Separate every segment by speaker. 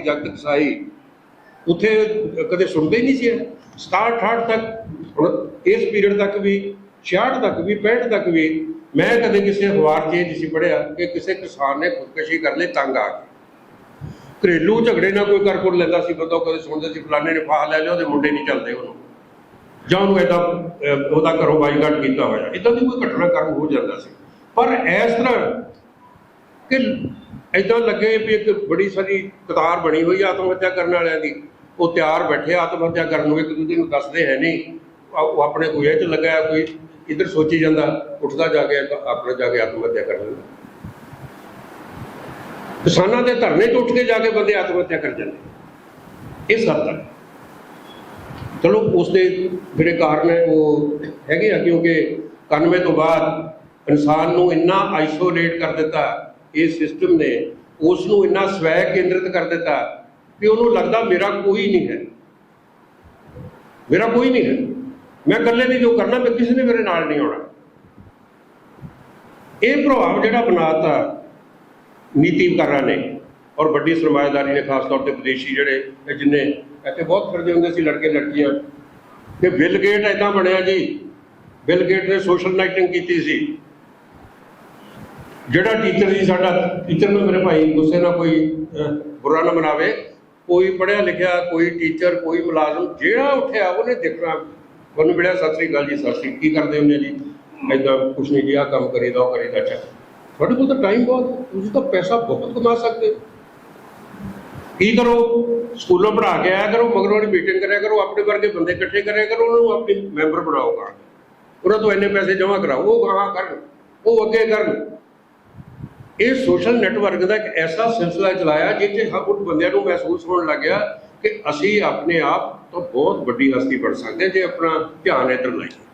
Speaker 1: ਜਗਤ ਕਸਾਈ ਉੱਥੇ ਕਦੇ ਸੁਣਦੇ ਹੀ ਨਹੀਂ ਸੀ 67 68 ਤੱਕ ਇਸ ਪੀਰੀਅਡ ਤੱਕ ਵੀ 66 ਤੱਕ ਵੀ 65 ਤੱਕ ਵੀ, ਮੈਂ ਕਦੇ ਕਿਸੇ ਅਖਬਾਰ 'ਚ ਇਹ ਨਹੀਂ ਸੀ ਪੜ੍ਹਿਆ ਕਿ ਕਿਸੇ ਕਿਸਾਨ ਨੇ ਖੁਦਕੁਸ਼ੀ ਕਰ ਲਈ ਤੰਗ ਆ ਕੇ। ਘਰੇਲੂ ਝਗੜੇ ਨਾਲ ਕੋਈ ਕਰ ਕੋਲ ਲੈਂਦਾ ਸੀ, ਬੰਦਾ ਕਦੇ ਸੁਣਦੇ ਸੀ, ਫਲਾਣੇ ਨੇ ਫਾਹ ਲੈ ਲਿਆ, ਉਹਦੇ ਮੁੰਡੇ ਨਹੀਂ ਚੱਲਦੇ ਉਹਨੂੰ। ਜਾਂ ਉਹਨੂੰ ਏਦਾਂ ਉਹਦਾ ਘਰੋਂ ਬਾਈਕਾਟ ਕੀਤਾ ਹੋਇਆ। ਇਦਾਂ ਦੀ ਕੋਈ ਘਟਨਾ ਕਰਨ ਹੋ ਜਾਂਦਾ ਸੀ। ਪਰ ਇਸ ਤਰ੍ਹਾਂ ਕਿ ਇਦਾਂ ਲੱਗੇ ਵੀ ਇੱਕ ਬੜੀ ਸਾਰੀ ਕਤਾਰ ਬਣੀ ਹੋਈ ਆਤਮ ਹੱਤਿਆ ਕਰਨ ਵਾਲਿਆਂ ਦੀ। ਉਹ ਤਿਆਰ ਬੈਠੇ ਆਤਮ ਹੱਤਿਆ ਕਰਨ ਨੂੰ ਇੱਕ ਦੂਜੇ ਨੂੰ ਦੱਸਦੇ ਹੈ ਨਹੀਂ। ਉਹ ਆਪਣੇ ਕੋਈ ਇਹ ਚ ਲੱਗਾ ਕੋਈ ਇੱਧਰ ਸੋਚੀ ਜਾਂਦਾ, ਉੱਠਦਾ ਜਾ ਕੇ ਆਪਣੇ ਜਾ ਕੇ ਆਤਮ ਹੱਤਿਆ ਕਰ ਲੈਂਦਾ। ਕਿਸਾਨਾਂ ਦੇ ਧਰਨੇ ਤੋਂ ਉੱਠ ਕੇ ਜਾ ਕੇ ਬੰਦੇ ਆਤਮ ਹੱਤਿਆ ਕਰ ਜਾਂਦੇ। ਇਹ ਹੱਦ ਤੱਕ ਚਲੋ, ਉਸ ਦੇ ਜਿਹੜੇ ਕਾਰਨ ਹੈ, ਉਹ ਹੈਗੇ ਆ, ਕਿਉਂਕਿ 91 ਤੋਂ ਬਾਅਦ ਇਨਸਾਨ ਨੂੰ ਇੰਨਾ ਆਈਸੋਲੇਟ ਕਰ ਦਿੱਤਾ ਇਹ ਸਿਸਟਮ ਨੇ ਉਸ ਨੂੰ ਇੰਨਾ ਸਵੈ ਕੇਂਦਰਿਤ ਕਰ ਦਿੱਤਾ ਕਿ ਉਹਨੂੰ ਲੱਗਦਾ ਮੇਰਾ ਕੋਈ ਨਹੀਂ ਹੈ। ਮੇਰਾ ਕੋਈ ਨਹੀਂ ਹੈ। ਮੈਂ ਇਕੱਲੇ ਨੇ ਜੋ ਕਰਨਾ, ਮੈਂ ਕਿਸੇ ਨੇ ਮੇਰੇ ਨਾਲ ਨਹੀਂ ਆਉਣਾ। ਇਹ ਪ੍ਰਭਾਵ ਜਿਹੜਾ ਬਣਾਤਾ ਨੀਤੀਕਾਰਾਂ ਨੇ ਔਰ ਵੱਡੀ ਸਰਮਾਇਦਾਰੀ ਨੇ, ਖਾਸ ਤੌਰ ਤੇ ਵਿਦੇਸ਼ੀ ਜਿਹੜੇ ਜਿੰਨੇ ਇੱਥੇ ਬਹੁਤ ਫਿਰਦੇ ਹੁੰਦੇ ਸੀ, ਲੜਕੇ ਲੜਕੀਆਂ। ਕਿ ਬਿਲ ਗੇਟ ਐਦਾਂ ਬਣਿਆ ਜੀ। ਬਿਲ ਗੇਟ ਨੇ ਸੋਸ਼ਲ ਨਾਈਟਿੰਗ ਕੀਤੀ ਸੀ। ਜਿਹੜਾ ਟੀਚਰ ਜੀ ਸਾਡਾ ਟੀਚਰ ਨੂੰ ਮੇਰੇ ਭਾਈ ਗੁੱਸੇ ਨਾਲ ਕੋਈ ਬੁਰਾ ਨਾ ਮਨਾਵੇ, ਕੋਈ ਪੜਿਆ ਲਿਖਿਆ, ਕੋਈ ਟੀਚਰ ਕੋਈ ਮੁਲਾਜ਼ਮ, ਜਿਹੜਾ ਉੱਠਿਆ, ਉਹਨੇ ਦੇਖਣਾ। ਉਹਨੂੰ ਮਿਲਿਆ, ਸਤਿ ਸ੍ਰੀ ਅਕਾਲ ਜੀ, ਸਤਿ ਸ੍ਰੀ ਕੀ ਕਰਦੇ ਹੁੰਦੇ ਜੀ? ਐਦਾਂ ਕੁਛ ਨਹੀਂ ਜੀ ਕੰਮ ਕਰੀਦਾ ਉਹ ਕਰੀਦਾ ਅੱਛਾ। ਤੁਹਾਡੇ ਕੋਲ ਤਾਂ ਟਾਈਮ ਬਹੁਤ ਤੁਸੀਂ ਤਾਂ ਪੈਸਾ ਬਹੁਤ ਕਮਾ ਸਕਦੇ ਕੀ ਕਰੋ? ਸਕੂਲੋਂ ਪੜ੍ਹਾ ਕੇ ਆਇਆ ਕਰੋ, ਮਗਰੋਂ ਵਾਲੀ ਮੀਟਿੰਗ ਕਰਿਆ ਕਰੋ, ਆਪਣੇ ਵਰਗੇ ਬੰਦੇ ਇਕੱਠੇ ਕਰਿਆ ਕਰੋ, ਉਹਨਾਂ ਨੂੰ ਆਪਣੇ ਮੈਂਬਰ ਬਣਾਓਗਾ ਉਹਨਾਂ ਤੋਂ ਇੰਨੇ ਪੈਸੇ ਜਮ੍ਹਾਂ ਕਰਾਓ। ਉਹ ਗਾਹਾਂ ਕਰਨ, ਉਹ ਅੱਗੇ ਕਰਨ। ਇਹ ਸੋਸ਼ਲ ਨੈਟਵਰਕ ਦਾ ਇੱਕ ਐਸਾ ਸਿਲਸਿਲਾ ਚਲਾਇਆ ਜਿੱਥੇ ਹਰ ਕੁਝ ਬੰਦਿਆਂ ਨੂੰ ਮਹਿਸੂਸ ਹੋਣ ਲੱਗਿਆ ਕਿ ਅਸੀਂ ਆਪਣੇ ਆਪ ਤੋਂ ਬਹੁਤ ਵੱਡੀ ਹਸਤੀ ਬਣ ਸਕਦੇ ਹਾਂ ਜੇ ਆਪਣਾ ਧਿਆਨ ਇੱਧਰ ਲਾਈਏ।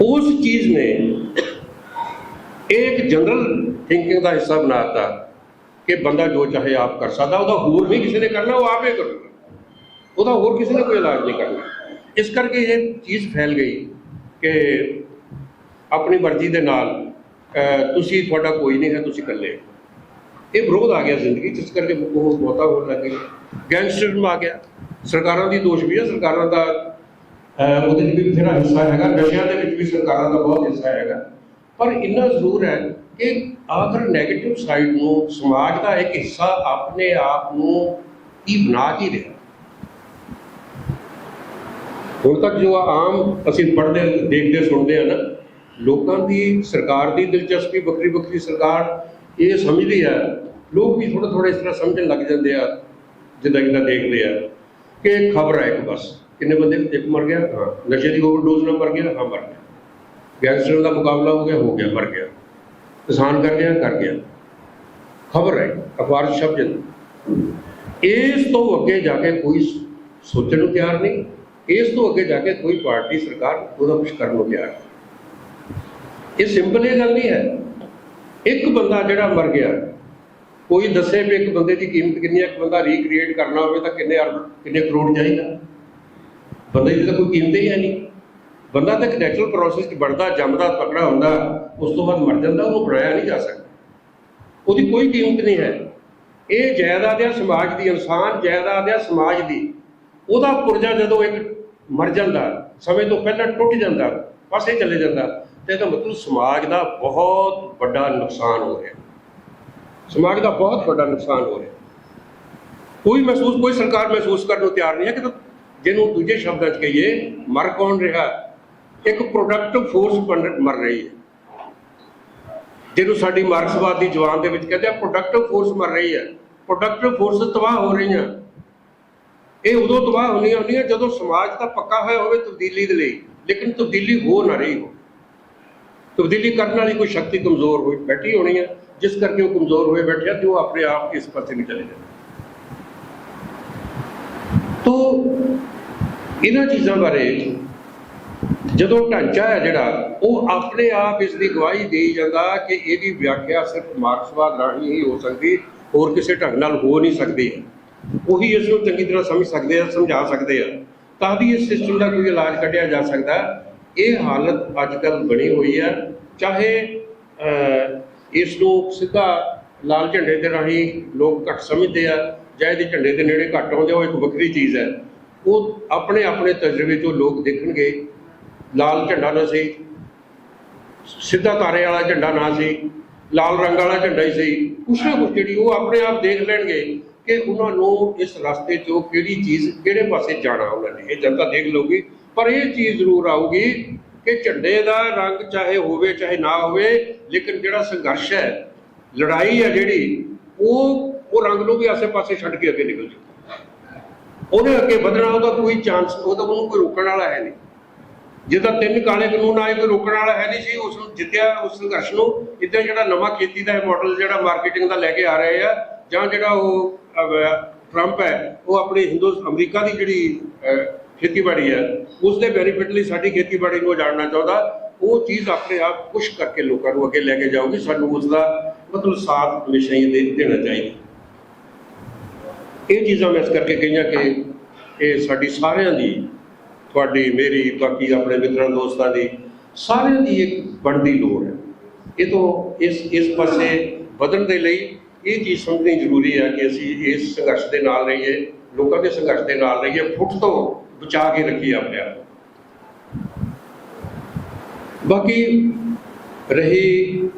Speaker 1: ਉਸ ਚੀਜ਼ ਨੇ ਇਹ ਇੱਕ ਜਨਰਲ ਥਿੰਕਿੰਗ ਦਾ ਹਿੱਸਾ ਬਣਾਤਾ ਕਿ ਬੰਦਾ ਜੋ ਚਾਹੇ ਆਪ ਕਰ ਸਕਦਾ, ਉਹਦਾ ਹੋਰ ਨਹੀਂ ਕਿਸੇ ਨੇ ਕਰਨਾ, ਉਹ ਆਪੇ ਕਰੂਗਾ। ਉਹਦਾ ਹੋਰ ਕਿਸੇ ਨੇ ਕੋਈ ਇਲਾਜ ਨਹੀਂ ਕਰਨਾ। ਇਸ ਕਰਕੇ ਇਹ ਚੀਜ਼ ਫੈਲ ਗਈ ਕਿ ਆਪਣੀ ਮਰਜ਼ੀ ਦੇ ਨਾਲ ਤੁਸੀਂ, ਤੁਹਾਡਾ ਕੋਈ ਨਹੀਂ ਹੈ, ਤੁਸੀਂ ਇਕੱਲੇ ਇਹ ਵਿਰੋਧ ਆ ਗਿਆ ਜ਼ਿੰਦਗੀ ਜਿਸ ਕਰਕੇ ਉਹ ਬਹੁਤਾ ਹੋਣ ਲੱਗ ਗਈ ਗੈਂਗਸਟਰਿਜ਼ਮ ਆ ਗਿਆ। ਸਰਕਾਰਾਂ ਦੀ ਦੋਸ਼ ਵੀ ਹੈ ਸਰਕਾਰਾਂ ਦਾ ਉਹਦੇ ਵਿੱਚ ਵੀ ਬਥੇਰਾ ਹਿੱਸਾ ਹੈਗਾ। ਨਸ਼ਿਆਂ ਦੇ ਵਿੱਚ ਵੀ ਸਰਕਾਰਾਂ ਦਾ ਬਹੁਤ ਹਿੱਸਾ ਹੈਗਾ। ਪਰ ਇੰਨਾ ਜ਼ਰੂਰ ਹੈ ਕਿ ਆਖਰ 네ਗੇਟਿਵ ਸਾਈਡ ਨੂੰ, ਸਮਾਜ ਦਾ ਇੱਕ ਹਿੱਸਾ ਆਪਣੇ ਆਪ ਨੂੰ ਕੀ ਬਣਾ ਕੇ ਰਿਹਾ। ਹੁਣ ਤੱਕ ਜੋ ਆਮ ਅਸੀਂ ਪੜ੍ਹਦੇ, ਦੇਖਦੇ, ਸੁਣਦੇ ਆ ਨਾ ਲੋਕਾਂ ਦੀ ਸਰਕਾਰ ਦੀ ਦਿਲਚਸਪੀ ਵੱਖਰੀ ਵੱਖਰੀ ਸਰਕਾਰ ਇਹ ਸਮਝਦੀ ਆ ਲੋਕ ਵੀ ਥੋੜਾ ਥੋੜਾ ਇਸ ਤਰ੍ਹਾਂ ਸਮਝਣ ਲੱਗ ਜਾਂਦੇ ਆ ਜਿੱਦਾਂ ਜਿੱਦਾਂ ਦੇਖਦੇ ਆ ਕਿ ਖਬਰ ਹੈ ਇੱਕ ਬਸ। ਕਿੰਨੇ ਬੰਦੇ ਇੱਕ ਮਰ ਗਿਆ? ਹਾਂ। ਨਸ਼ੇ ਦੀ ਓਵਰਡੋਜ਼ ਨਾਲ ਮਰ ਗਿਆ? ਹਾਂ ਮਰ ਗਿਆ। ਗੈਂਗਸਟਰ ਦਾ ਮੁਕਾਬਲਾ ਹੋ ਗਿਆ ਹੋ ਗਿਆ ਮਰ ਗਿਆ। ਕਿਸਾਨ ਕਰ ਗਿਆ ਕਰ ਗਿਆ। ਖਬਰ ਹੈ ਅਖਬਾਰ ਜਾਂਦਾ। ਇਸ ਤੋਂ ਅੱਗੇ ਜਾ ਕੇ ਕੋਈ ਸੋਚਣ ਨੂੰ ਤਿਆਰ ਨਹੀਂ। ਇਸ ਤੋਂ ਅੱਗੇ ਜਾ ਕੇ ਕੋਈ ਪਾਰਟੀ ਸਰਕਾਰ ਉਹਦਾ ਕੁਝ ਕਰਨ ਨੂੰ ਤਿਆਰ ਨਹੀਂ। ਇਹ ਸਿੰਪਲ ਇਹ ਗੱਲ ਨਹੀਂ ਹੈ। ਇੱਕ ਬੰਦਾ ਜਿਹੜਾ ਮਰ ਗਿਆ, ਕੋਈ ਦੱਸੇ ਵੀ ਇੱਕ ਬੰਦੇ ਦੀ ਕੀਮਤ ਕਿੰਨੀ ਹੈ, ਇੱਕ ਬੰਦਾ ਰੀਕ੍ਰੀਏਟ ਕਰਨਾ ਹੋਵੇ ਤਾਂ ਕਿੰਨੇ ਅਰਬ, ਕਿੰਨੇ ਕਰੋੜ ਚਾਹੀਦਾ। ਬੰਦੇ ਦੀ ਤਾਂ ਕੋਈ ਕੀਮਤ ਹੀ ਹੈ ਨਹੀਂ। ਬੰਦਾ ਤਾਂ ਇੱਕ ਨੈਚੁਰਲ ਪ੍ਰੋਸੈਸ 'ਚ ਬਣਦਾ ਜੰਮਦਾ ਤਕੜਾ ਹੁੰਦਾ, ਉਸ ਤੋਂ ਬਾਅਦ ਮਰ ਜਾਂਦਾ, ਉਹਨੂੰ ਬਣਾਇਆ ਨਹੀਂ ਜਾ ਸਕਦਾ। ਉਹਦੀ ਕੋਈ ਕੀਮਤ ਨਹੀਂ ਹੈ। ਇਹ ਜਾਇਦਾਦ ਹੈ ਸਮਾਜ ਦੀ, ਇਨਸਾਨ ਜਾਇਦਾਦ ਹੈ ਸਮਾਜ ਦੀ। ਉਹਦਾ ਪੁਰਜਾ ਜਦੋਂ ਇੱਕ ਮਰ ਜਾਂਦਾ, ਸਮੇਂ ਤੋਂ ਪਹਿਲਾਂ ਟੁੱਟ ਜਾਂਦਾ, ਪਾਸੇ ਚਲੇ ਜਾਂਦਾ ਤੇ ਇਹਦਾ ਮਤਲਬ ਸਮਾਜ ਦਾ ਬਹੁਤ ਵੱਡਾ ਨੁਕਸਾਨ ਹੋ ਰਿਹਾ। ਸਮਾਜ ਦਾ ਬਹੁਤ ਵੱਡਾ ਨੁਕਸਾਨ ਹੋ ਰਿਹਾ। ਕੋਈ ਮਹਿਸੂਸ, ਕੋਈ ਸਰਕਾਰ ਮਹਿਸੂਸ ਕਰਨ ਨੂੰ ਤਿਆਰ ਨਹੀਂ ਹੈ ਕਿ ਜਿਹਨੂੰ ਦੂਜੇ ਸ਼ਬਦਾਂ 'ਚ ਕਹੀਏ, ਮਰ ਕੌਣ ਰਿਹਾ? ਇੱਕ ਪ੍ਰੋਡਕਟਿਵ ਫੋਰਸ ਮਰ ਰਹੀ ਹੈ। ਜਿਹਨੂੰ ਸਾਡੀ ਮਾਰਕਸਵਾਦ ਦੀ ਜਵਾਨ ਦੇ ਵਿੱਚ ਕਹਿੰਦੇ ਆ ਪ੍ਰੋਡਕਟਿਵ ਫੋਰਸ ਮਰ ਰਹੀ ਹੈ। ਪ੍ਰੋਡਕਟਿਵ ਫੋਰਸ ਤਬਾਹ ਹੋ ਰਹੀਆਂ। ਇਹ ਉਦੋਂ ਤਬਾਹ ਹੁੰਦੀਆਂ ਹੁੰਦੀਆਂ ਜਦੋਂ ਸਮਾਜ ਦਾ ਪੱਕਾ ਹੋਇਆ ਹੋਵੇ ਤਬਦੀਲੀ ਦੇ ਲਈ, ਲੇਕਿਨ ਤਬਦੀਲੀ ਹੋ ਨਾ ਰਹੀ ਹੋ ਤਬਦੀਲੀ ਕਰਨ ਵਾਲੀ ਕੋਈ ਸ਼ਕਤੀ ਕਮਜ਼ੋਰ ਹੋਈ ਬੈਠੀ ਹੋਣੀ ਹੈ ਜਿਸ ਕਰਕੇ ਉਹ ਕਮਜ਼ੋਰ ਹੋਏ ਬੈਠਿਆ ਤੇ ਉਹ ਆਪਣੇ ਆਪ ਇਸ ਪਾਸੇ ਨਹੀਂ ਚਲੇ ਜਾਂਦੇ ਤੋ ਇਹਨਾਂ ਚੀਜ਼ਾਂ ਬਾਰੇ ਜਦੋਂ ਢਾਂਚਾ ਹੈ ਜਿਹੜਾ ਉਹ ਆਪਣੇ ਆਪ ਇਸ ਦੀ ਗਵਾਹੀ ਦੇਈ ਜਾਂਦਾ ਕਿ ਇਹਦੀ ਵਿਆਖਿਆ ਸਿਰਫ ਮਾਰਕਸਵਾਦ ਰਾਹੀਂ ਹੀ ਹੋ ਸਕਦੀ ਹੋਰ ਕਿਸੇ ਢੰਗ ਨਾਲ ਹੋ ਨਹੀਂ ਸਕਦੀ ਉਹੀ ਇਸ ਨੂੰ ਚੰਗੀ ਤਰ੍ਹਾਂ ਸਮਝ ਸਕਦੇ ਆ ਸਮਝਾ ਸਕਦੇ ਆ ਤਾਂ ਵੀ ਇਸ ਸਿਸਟਮ ਦਾ ਕੋਈ ਇਲਾਜ ਕੱਢਿਆ ਜਾ ਸਕਦਾ ਇਹ ਹਾਲਤ ਅੱਜ ਕੱਲ੍ਹ ਬਣੀ ਹੋਈ ਹੈ। ਚਾਹੇ ਇਸ ਨੂੰ ਸਿੱਧਾ ਲਾਲ ਝੰਡੇ ਦੇ ਰਾਹੀਂ ਲੋਕ ਘੱਟ ਸਮਝਦੇ ਆ ਜਾਂ ਇਹਦੇ ਝੰਡੇ ਦੇ ਨੇੜੇ ਘੱਟ ਆਉਂਦੇ ਆ, ਉਹ ਇੱਕ ਵੱਖਰੀ ਚੀਜ਼ ਹੈ। ਉਹ ਆਪਣੇ ਆਪਣੇ ਤਜਰਬੇ ਤੋਂ ਲੋਕ ਦੇਖਣਗੇ ਲਾਲ ਝੰਡਾ ਨਾ ਸੀ ਸਿੱਧਾ ਤਾਰੇ ਵਾਲਾ ਝੰਡਾ ਨਾ ਸੀ ਲਾਲ ਰੰਗ ਵਾਲਾ ਝੰਡਾ ਹੀ ਸੀ। ਕੁਛ ਨਾ ਕੁਛ ਜਿਹੜੀ ਉਹ ਆਪਣੇ ਆਪ ਦੇਖ ਲੈਣਗੇ ਕਿ ਉਹਨਾਂ ਨੂੰ ਇਸ ਰਸਤੇ 'ਚੋਂ ਕਿਹੜੀ ਚੀਜ਼ ਕਿਹੜੇ ਪਾਸੇ ਜਾਣਾ ਉਹਨਾਂ ਨੇ। ਇਹ ਜਨਤਾ ਦੇਖ ਲਊਗੀ। ਪਰ ਇਹ ਚੀਜ਼ ਜ਼ਰੂਰ ਆਊਗੀ ਕਿ ਝੰਡੇ ਦਾ ਰੰਗ ਚਾਹੇ ਹੋਵੇ, ਚਾਹੇ ਨਾ ਹੋਵੇ, ਲੇਕਿਨ ਜਿਹੜਾ ਸੰਘਰਸ਼ ਹੈ, ਲੜਾਈ ਹੈ ਜਿਹੜੀ, ਉਹ ਉਹ ਰੰਗ ਨੂੰ ਵੀ ਆਸੇ-ਪਾਸੇ ਛੱਡ ਕੇ ਅੱਗੇ ਨਿਕਲ ਜਾਊ। ਉਹਨੇ ਅੱਗੇ ਵਧਣਾ, ਉਹਦਾ ਕੋਈ ਚਾਂਸ ਉਹਦਾ ਉਹਨੂੰ ਕੋਈ ਰੋਕਣ ਵਾਲਾ ਹੈ ਨਹੀਂ। ਜਿੱਦਾਂ ਤਿੰਨ ਕਾਲੇ ਕਾਨੂੰਨ ਆਏ, ਕੋਈ ਰੋਕਣ ਵਾਲਾ ਹੈ ਨਹੀਂ ਸੀ, ਉਸ ਨੂੰ ਜਿੱਤਿਆ, ਉਸ ਸੰਘਰਸ਼ ਨੂੰ, ਇੱਦਾਂ ਜਿਹੜਾ ਨਵਾਂ ਖੇਤੀ ਦਾ ਮਾਡਲ ਜਿਹੜਾ ਮਾਰਕੀਟਿੰਗ ਦਾ ਲੈ ਕੇ ਆ ਰਹੇ ਆ, ਜਾਂ ਜਿਹੜਾ ਉਹ ਟਰੰਪ ਹੈ, ਉਹ ਆਪਣੀ ਹਿੰਦੂ, ਅਮਰੀਕਾ ਦੀ ਜਿਹੜੀ ਖੇਤੀਬਾੜੀ ਹੈ ਉਸ ਦੇ ਬੈਨੀਫਿਟ ਲਈ ਸਾਡੀ ਖੇਤੀਬਾੜੀ ਨੂੰ ਜਾਣਨਾ ਚਾਹੁੰਦਾ, ਉਹ ਚੀਜ਼ ਆਪਣੇ ਆਪ ਪੁਸ਼ ਕਰਕੇ ਲੋਕਾਂ ਨੂੰ ਅੱਗੇ ਲੈ ਕੇ ਜਾਊਗੀ, ਸਾਨੂੰ ਉਸ ਦਾ ਮਤਲਬ ਸਾਥ ਹਮੇਸ਼ਾ ਹੀ ਦੇ ਦੇਣਾ ਚਾਹੀਦਾ। ਇਹ ਚੀਜ਼ਾਂ ਮੈਂ ਇਸ ਕਰਕੇ ਕਹੀਆਂ ਕਿ ਇਹ ਸਾਡੀ ਸਾਰਿਆਂ ਦੀ, ਤੁਹਾਡੀ, ਮੇਰੀ, ਬਾਕੀ ਆਪਣੇ ਮਿੱਤਰਾਂ, ਦੋਸਤਾਂ ਦੀ, ਸਾਰਿਆਂ ਦੀ ਇੱਕ ਬਣਦੀ ਲੋੜ ਹੈ। ਇਹ ਤੋਂ ਇਸ ਇਸ ਪਾਸੇ ਵਧਣ ਦੇ ਲਈ ਇਹ ਚੀਜ਼ ਸਮਝਣੀ ਜ਼ਰੂਰੀ ਹੈ ਕਿ ਅਸੀਂ ਇਸ ਸੰਘਰਸ਼ ਦੇ ਨਾਲ ਰਹੀਏ, ਲੋਕਾਂ ਦੇ ਸੰਘਰਸ਼ ਦੇ ਨਾਲ ਰਹੀਏ, ਫੁੱਟ ਤੋਂ ਬਚਾ ਕੇ ਰੱਖੀਏ ਆਪਣੇ ਆਪ ਬਾਕੀ ਰਹੀ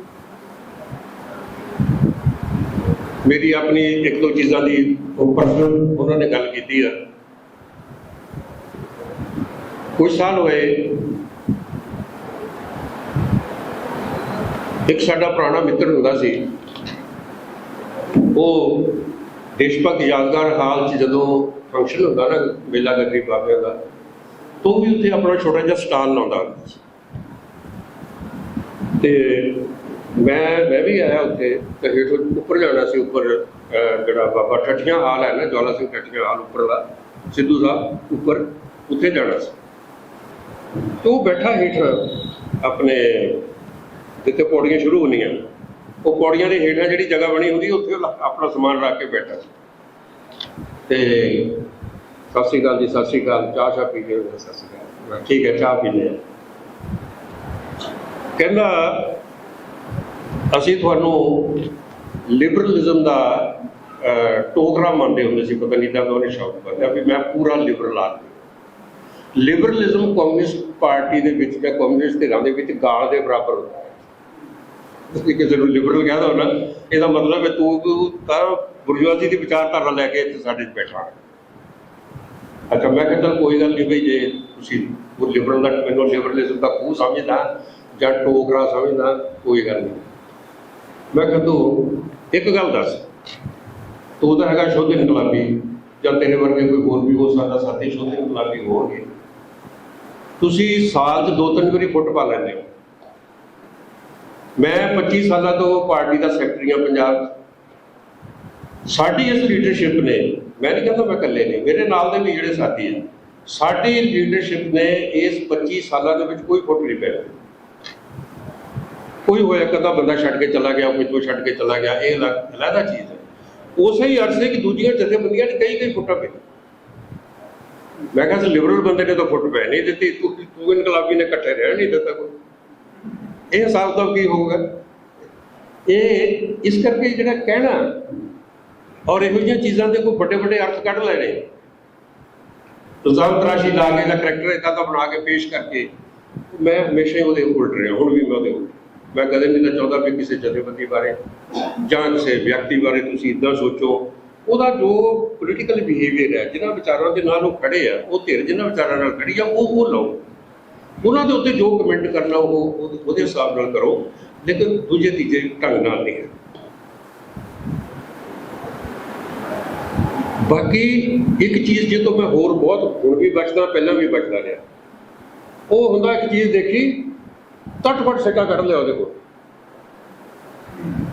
Speaker 1: ਮੇਰੀ ਆਪਣੀ ਇੱਕ ਦੋ ਚੀਜ਼ਾਂ ਦੀ ਉਹ ਪਰਸਨਲ ਉਹਨਾਂ ਨੇ ਗੱਲ ਕੀਤੀ ਆ। ਕੁਝ ਸਾਲ ਹੋਏ ਇੱਕ ਸਾਡਾ ਪੁਰਾਣਾ ਮਿੱਤਰ ਹੁੰਦਾ ਸੀ। ਉਹ ਦੇਸ਼ ਭਗਤ ਯਾਦਗਾਰ ਹਾਲ 'ਚ ਜਦੋਂ ਫੰਕਸ਼ਨ ਹੁੰਦਾ ਨਾ, ਮੇਲਾ ਗੱਦੀ ਬਾਬਿਆਂ ਦਾ। ਤੋਂ ਵੀ ਉੱਥੇ ਆਪਣਾ ਛੋਟਾ ਜਿਹਾ ਸਟਾਲ ਲਾਉਂਦਾ। ਹੁੰਦਾ ਸੀ ਤੇ ਮੈਂ ਮੈਂ ਵੀ ਆਇਆ ਉੱਥੇ, ਤੇ ਹੇਠੋਂ ਉੱਪਰ ਜਾਣਾ ਸੀ, ਉੱਪਰ ਜਿਹੜਾ ਬਾਬਾ ਠੱਠੀਆਂ ਹਾਲ ਹੈ ਨਾ, ਜਵਾਲਾ ਸਿੰਘ ਠੱਠੀਆਂ ਹਾਲ ਉੱਪਰਲਾ, ਸਿੱਧੂ ਸਾਹਿਬ ਉੱਪਰ, ਉੱਥੇ ਜਾਣਾ ਸੀ। ਤੇ ਉਹ ਬੈਠਾ ਹੇਠ ਆਪਣੇ, ਜਿੱਥੇ ਪੌੜੀਆਂ ਸ਼ੁਰੂ ਹੁੰਦੀਆਂ, ਉਹ ਪੌੜੀਆਂ ਦੇ ਹੇਠਾਂ ਜਿਹੜੀ ਜਗ੍ਹਾ ਬਣੀ ਹੁੰਦੀ, ਉੱਥੇ ਆਪਣਾ ਸਮਾਨ ਰੱਖ ਕੇ ਬੈਠਾ ਸੀ। ਤੇ ਸਤਿ ਸ਼੍ਰੀ ਅਕਾਲ ਜੀ ਸਤਿ ਸ਼੍ਰੀ ਅਕਾਲ। ਚਾਹ ਚਾਹ ਪੀ ਕੇ ਸਤਿ ਸ਼੍ਰੀ ਅਕਾਲ। ਠੀਕ ਹੈ ਚਾਹ ਪੀਨੇ ਆ ਕਹਿੰਦਾ ਅਸੀਂ ਤੁਹਾਨੂੰ ਲਿਬਰਲਿਜ਼ਮ ਦਾ ਟੋਕਰਾ ਮੰਨਦੇ ਹੁੰਦੇ ਸੀ ਪਤਾ ਨਹੀਂ ਤਾਂ ਉਹਨੇ ਸ਼ੌਕ ਕਰਦਾ ਵੀ ਮੈਂ ਪੂਰਾ ਲਿਬਰਲ ਆਦਮੀ ਲਿਬਰਲਿਜ਼ਮ ਕਮਿਊਨਿਸਟ ਪਾਰਟੀ ਦੇ ਵਿੱਚ ਜਾਂ ਕਮਿਊਨਿਸਟ ਧਿਰਾਂ ਦੇ ਵਿੱਚ ਗਾਲ ਦੇ ਬਰਾਬਰ ਹੁੰਦਾ ਹੈ। ਤੁਸੀਂ ਕਿਸੇ ਨੂੰ ਲਿਬਰਲ ਕਹਿੰਦਾ ਹੋ ਨਾ ਇਹਦਾ ਮਤਲਬ ਹੈ ਤੂੰ ਤੂੰ ਤਾਂ ਦੀ ਵਿਚਾਰਧਾਰਾ ਲੈ ਕੇ ਇੱਥੇ ਸਾਡੇ 'ਚ ਬੈਠਾ ਹੈ। ਅੱਛਾ, ਮੈਂ ਕਹਿੰਦਾ ਕੋਈ ਗੱਲ ਨਹੀਂ ਬਈ, ਜੇ ਤੁਸੀਂ ਉਹ ਲਿਬਰਲ ਦਾ, ਮੈਨੂੰ ਲਿਬਰਲਿਜ਼ਮ ਦਾ ਖੂਹ ਸਮਝਦਾ, ਜਾਂ ਟੋਕਰਾ ਸਮਝਦਾ, ਕੋਈ ਗੱਲ ਨਹੀਂ। ਮੈਂ ਕਿਹਾ ਇੱਕ ਗੱਲ ਦੱਸ। ਤੂੰ ਤਾਂ ਹੈਗਾ ਸ਼ੁੱਧ ਇਨਕਲਾਬੀ, ਜਾਂ ਤੇਰੇ ਵਰਗੇ ਕੋਈ ਹੋਰ ਵੀ ਹੋ ਸਕਦਾ ਸਾਥੀ ਸ਼ੁੱਧ ਇਨਕਲਾਬੀ ਹੋਣਗੇ। ਤੁਸੀਂ ਸਾਲ 'ਚ ਦੋ ਤਿੰਨ ਵਾਰੀ ਫੁੱਟ ਪਾ ਲੈਂਦੇ ਹੋ। ਮੈਂ 25 ਸਾਲਾਂ ਤੋਂ ਪਾਰਟੀ ਦਾ ਸੈਕਟਰੀ ਹਾਂ ਪੰਜਾਬ ਸਾਡੀ ਇਸ ਲੀਡਰਸ਼ਿਪ ਨੇ, ਮੈਂ ਨਹੀਂ ਕਹਿੰਦਾ ਮੈਂ ਇਕੱਲੇ ਨਹੀਂ, ਮੇਰੇ ਨਾਲ ਦੇ ਵੀ ਜਿਹੜੇ ਸਾਥੀ ਆ, ਸਾਡੀ ਲੀਡਰਸ਼ਿਪ ਨੇ ਇਸ 25 ਸਾਲਾਂ ਦੇ ਵਿੱਚ ਕੋਈ ਫੁੱਟ ਨਹੀਂ ਪਾਇਆ ਕੋਈ ਹੋਇਆ ਕਦਾ ਬੰਦਾ ਛੱਡ ਕੇ ਚਲਾ ਗਿਆ, ਕੋਈ ਤੋਂ ਛੱਡ ਕੇ ਚਲਾ ਗਿਆ, ਇਹ ਅਲੱਗਾ ਚੀਜ਼ ਹੈ। ਉਸੇ ਹੀ ਅਰਸੇ ਕਿ ਦੂਜੀਆਂ ਜਥੇਬੰਦੀਆਂ ਨੇ ਕਈ ਕਈ ਫੁੱਟਾਂ ਪਈ ਮੈਂ ਕਿਹਾ ਲਿਬਰਲ ਬੰਦੇ ਨੇ ਤਾਂ ਫੁੱਟ ਪੈ ਨਹੀਂ ਦਿੱਤੀ, ਤੂੰ ਤੂੰ ਇਨਕਲਾਬੀ ਨੇ ਇਕੱਠੇ ਰਹਿਣ ਨਹੀਂ ਦਿੱਤਾ ਕੋਈ। ਇਹ ਹਿਸਾਬ ਤਾਂ ਕੀ ਹੋਊਗਾ? ਇਹ, ਇਸ ਕਰਕੇ ਜਿਹੜਾ ਕਹਿਣਾ ਔਰ ਇਹੋ ਜਿਹੀਆਂ ਚੀਜ਼ਾਂ ਦੇ ਕੋਈ ਵੱਡੇ ਵੱਡੇ ਅਰਥ ਕੱਢ ਲੈਣੇ। ਤੁਜ਼ਾਮ ਤਰਾਸ਼ੀ ਲਾ ਕੇ ਦਾ ਕਰੈਕਟਰ ਇਦਾਂ ਦਾ ਬਣਾ ਕੇ ਪੇਸ਼ ਕਰਕੇ ਮੈਂ ਹਮੇਸ਼ਾ ਹੀ ਉਹਦੇ ਉਲਟ ਰਿਹਾ, ਹੁਣ ਵੀ ਮੈਂ ਉਹਦੇ ਉਲਟ ਮੈਂ ਕਦੇ ਨਹੀਂ ਤਾਂ ਚਾਹੁੰਦਾ ਵੀ ਕਿਸੇ ਜਥੇਬੰਦੀ ਬਾਰੇ ਜਾਂ ਕਿਸੇ ਵਿਅਕਤੀ ਬਾਰੇ ਤੁਸੀਂ ਇਦਾਂ ਸੋਚੋ। ਉਹਦਾ ਜੋ ਪੋਲੀਟੀਕਲ ਬਿਹੇਵੀਅਰ ਹੈ ਜਿਹਨਾਂ ਵਿਚਾਰਾਂ ਦੇ ਨਾਲ ਉਹ ਖੜੇ ਆ, ਉਹ ਧਿਰ ਜਿਹਨਾਂ ਵਿਚਾਰਾਂ ਨਾਲ ਖੜੀ ਆ, ਉਹ ਉਹ ਲਓ। ਉਹਨਾਂ ਦੇ ਉੱਤੇ ਜੋ ਕਮੈਂਟ ਕਰਨਾ ਉਹ- ਉਹਦੇ ਹਿਸਾਬ ਨਾਲ ਕਰੋ, ਲੇਕਿਨ ਦੂਜੇ ਤੀਜੇ ਢੰਗ ਨਾਲ ਨਹੀਂ ਬਾਕੀ ਇੱਕ ਚੀਜ਼ ਜੇ ਤੋਂ ਮੈਂ ਹੋਰ ਬਹੁਤ ਹੁਣ ਵੀ ਬਚਦਾ, ਪਹਿਲਾਂ ਵੀ ਬਚਦਾ ਰਿਹਾ। ਉਹ ਹੁੰਦਾ ਇੱਕ ਚੀਜ਼ ਦੇਖੀ, ਤਟਫਟ ਸਿੱਕਾ ਕੱਢ ਲਿਆ ਉਹਦੇ ਕੋਲ।